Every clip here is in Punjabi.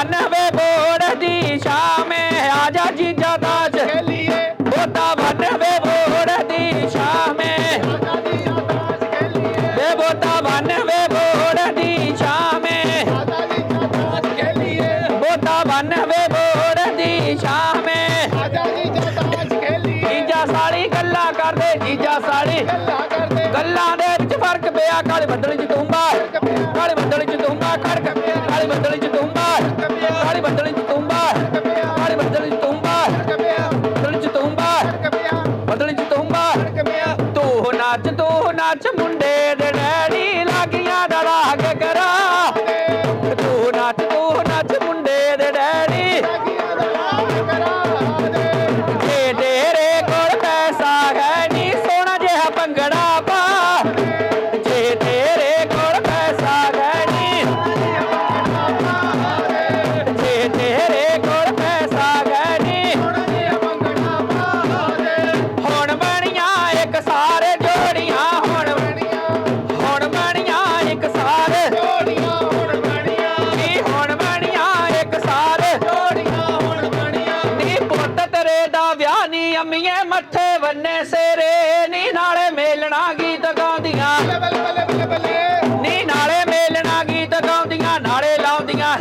ਬਨ ਵੇ ਬੋੜ ਦੀ ਸ਼ਾਮੇ ਆ ਜਾ ਜੀਜਾ ਦਾਜ खेलिए ਬੋਤਾ ਬਨ ਵੇ ਬੋੜ ਦੀ ਸ਼ਾਮੇ आजादी आकाश खेलिए ਵੇ ਬੋਤਾ ਬਨ ਵੇ ਬੋੜ ਦੀ ਸ਼ਾਮੇ आजादी आकाश खेलिए ਬੋਤਾ ਬਨ ਵੇ ਬੋੜ ਦੀ ਸ਼ਾਮੇ आजादी आकाश खेलिए ਜੀਜਾ ਸਾਲੀ ਗੱਲਾਂ ਕਰਦੇ ਜੀਜਾ ਸਾਲੀ गल्ला कर दे ਗੱਲਾਂ ਦੇ ਵਿੱਚ ਫਰਕ ਪਿਆ ਕਾਲੇ ਬੱਦਲ ਚ ਚ ਮੁੰਡੇ ਦੇ ਡੈਡੀ ਲਾਗੀਆਂ ਦਾ ਰਾਗ ਕਰਾ। ਤੂੰ ਨੱਚ ਤੂੰ ਨੱਚ ਮੁੰਡੇ ਦੇ ਡੈਡੀ ਨੀ ਅੰਮੀਏ ਮੱਥੇ ਬੰਨੇ ਸੇਰੇ ਨੀ ਨਾਲੇ ਮੇਲਣਾ ਗੀਤ ਗਾਉਂਦੀਆਂ। ਨੀ ਨਾਲੇ ਮੇਲਣਾ ਗੀਤ ਗਾਉਂਦੀਆਂ ਨਾਲੇ ਲਾਉਂਦੀਆਂ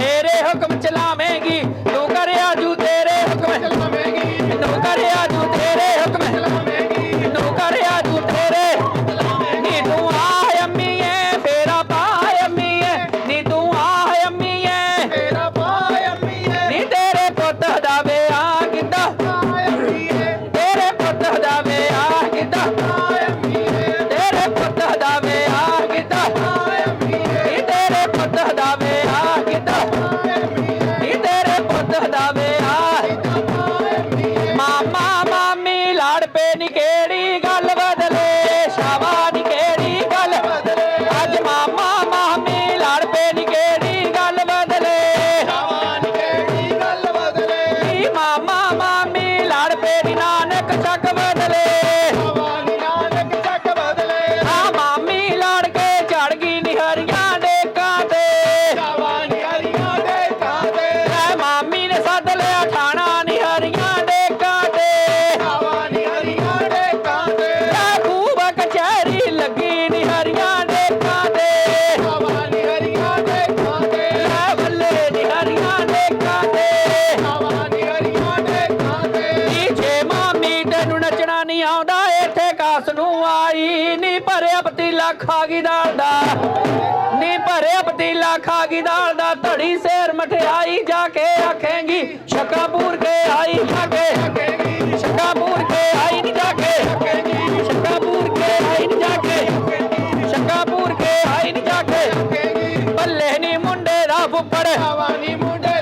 ਮਾਮੀ ਨੀ ਕਿਹੜੀ ਗੱਲ ਬਦਲੇ ਸ਼ਾਵਾ ਨੀ ਕਿਹੜੀ ਗੱਲ ਅੱਜ ਮਾਮਾ ਮਾਮੀ ਲੜ ਪਏ ਨੀ ਕਿਹੜੀ ਨਹੀਂ ਆਉਂਦਾ, ਇੱਥੇ ਕਾਸ ਨੂੰ ਆਈ। ਨੀ ਭਰਿਆ ਪਤੀਲਾ ਖਾ ਦਾਲ ਦਾ। ਨੀ ਭਰਿਆ ਪਤੀਲਾ ਖਾ ਦਾਲ ਦਾ। ਧੜੀ ਸੇਰ ਮਠਿਆਈ ਜਾ ਕੇ ਆਖੇਂਗੀ ਸ਼ਕਾਪੂਰ ਕੇ ਆਈ ਜਾ ਕੇ। ਸ਼ਕਾਪੂਰ ਕੇ ਆਈ ਨੀ ਜਾ ਕੇ। ਸ਼ਕਾਪੂਰ ਕੇ ਆਈ ਨੀ ਜਾ ਕੇ। ਸ਼ਕਾਪੂਰ ਕੇ ਆਈ ਨੀ ਜਾ ਕੇ। ਬੱਲੇ ਨੀ ਮੁੰਡੇ ਦਾ ਫੁੱਫੜ। ਬੱਲੇ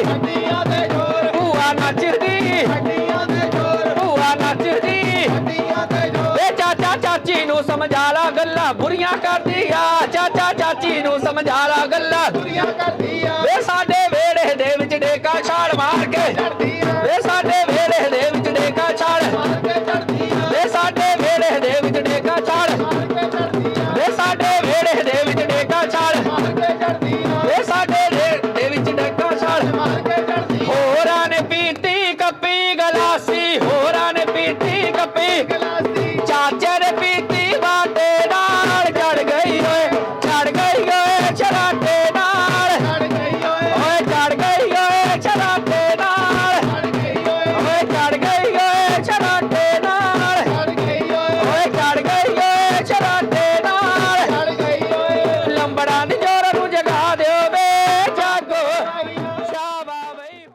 ਨੱਚਦੀ ਭੂਆ ਨੱਚਦੀ ਭੂਆ ਨੱਚਦੀ। ਵੇ ਚਾਚਾ ਚਾਚੀ ਨੂੰ ਸਮਝਾ ਲਾ ਗੱਲਾਂ ਬੁਰੀਆਂ ਕਰਦੀ ਆ ਚਾਚਾ ਚਾਚੀ ਨੂੰ ਸਮਝਾ ਲਾ ਗੱਲਾਂ। ਵੇ ਸਾਡੇ ਵੇੜੇ ਦੇ ਵਿੱਚ ਡੇਕਾ ਛਾਲ ਮਾਰ ਕੇ। ਵੇ ਪਈ